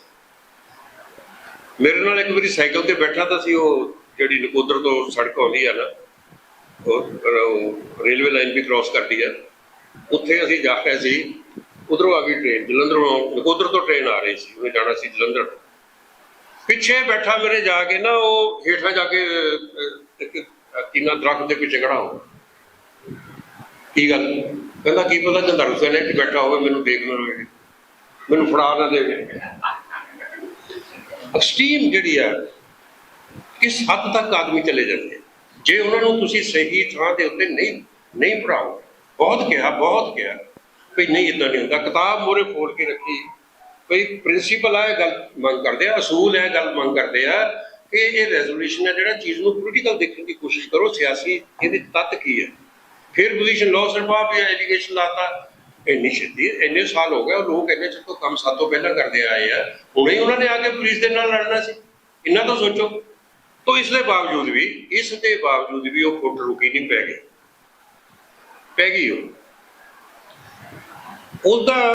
Speaker 1: ਮੇਰੇ ਨਾਲ ਇੱਕ ਵਾਰੀ ਸਾਈਕਲ ਤੇ ਬੈਠਾ ਤਾਂ ਸੀ, ਉਹ ਜਿਹੜੀ ਨਕੋਦਰ ਤੋਂ ਸੜਕ ਆਉਂਦੀ ਆ ਨਾ ਰੇਲਵੇ ਲਾਈਨ ਵੀ ਕ੍ਰਾਸ ਕਰਦੀ ਹੈ। ਉੱਥੇ ਅਸੀਂ ਜਾ ਰਹੇ ਸੀ। ਉਧਰੋਂ ਆ ਗਈ ਟ੍ਰੇਨ ਜਲੰਧਰੋਂ ਨਕੋਦਰ ਤੋਂ ਟ੍ਰੇਨ ਆ ਰਹੀ ਸੀ। ਉਹਨੇ ਜਾਣਾ ਸੀ ਜਲੰਧਰ। ਪਿੱਛੇ ਬੈਠਾ ਮੇਰੇ ਜਾ ਕੇ ਨਾ, ਉਹ ਹੇਠਾਂ ਜਾ ਕੇ ਕਿੰਨਾ ਦਰਖਤ ਦੇ ਪਿੱਛੇ ਖੜਾ ਹੋ। ਕੀ ਗੱਲ? ਕਹਿੰਦਾ, ਕੀ ਪਤਾ ਜੰਦਰ ਹੁਸੈਨ ਇੱਥੇ ਬੈਠਾ ਹੋਵੇ, ਮੈਨੂੰ ਦੇਖ ਨਾ ਲਵੇ। ਮੈਨੂੰ ਫੜਾ ਨਾ ਦੇਵੇ। ਐਕਸਟ੍ਰੀਮ ਜਿਹੜੀ ਆ ਕਿਸ ਹੱਦ ਤੱਕ ਆਦਮੀ ਚਲੇ ਜਾਂਦੇ ਜੇ ਉਹਨਾਂ ਨੂੰ ਤੁਸੀਂ ਸਹੀ ਥਾਂ ਦੇ ਉੱਤੇ ਨਹੀਂ ਨਹੀਂ ਪੜਾਓ ਬਹੁਤ ਕਿਹਾ ਬਹੁਤ ਕਿਹਾ, ਵੀ ਨਹੀਂ ਇਦਾਂ ਨਹੀਂ ਹੁੰਦਾ। ਕਿਤਾਬ ਮੋਰੇ ਫੋੜ ਕੇ ਰੱਖੀ। ਕੋਈ ਪ੍ਰਿੰਸੀਪਲ ਆ ਗੱਲ ਮੰਗ ਕਰਦੇ ਆ, ਅਸੂਲ ਹੈ ਗੱਲ ਮੰਗ ਕਰਦੇ ਆ ਕਿ ਇਹ ਰੈਜ਼ੋਲੂਸ਼ਨ ਹੈ ਜਿਹੜਾ ਚੀਜ਼ ਨੂੰ ਪੋਲੀਟੀਕਲ ਦੇਖਣ ਦੀ ਕੋਸ਼ਿਸ਼ ਕਰੋ, ਸਿਆਸੀ, ਇਹਦੇ ਤੱਤ ਕੀ ਹੈ। ਫਿਰ ਪੋਜੀਸ਼ਨ ਲੋ ਸਰਪਾਪ ਜਾਂ ਐਲੀਗੇਸ਼ਨ ਲਾਤਾ। ਇੰਨੀ ਛੇਤੀ, ਇੰਨੇ ਸਾਲ ਹੋ ਗਏ, ਉਹ ਲੋਕ ਇੰਨੇ ਚਿਰ ਤੋਂ ਕੰਮ ਸਾਤੋਂ ਪਹਿਲਾਂ ਕਰਦੇ ਆਏ ਆ। ਹੁਣੇ ਉਹਨਾਂ ਨੇ ਆ ਕੇ ਪੁਲਿਸ ਦੇ ਨਾਲ ਲੜਨਾ ਸੀ। ਇੰਨਾ ਤਾਂ ਸੋਚੋ। ਤੋਂ ਇਸ ਦੇ ਬਾਵਜੂਦ ਵੀ ਇਸ ਦੇ ਬਾਵਜੂਦ ਵੀ ਉਹ ਫੁੱਟ ਰੁਕੀ ਨਹੀਂ ਪੈ ਗਈ ਪੈ ਗਈ ਉਹ ਉਹਦਾ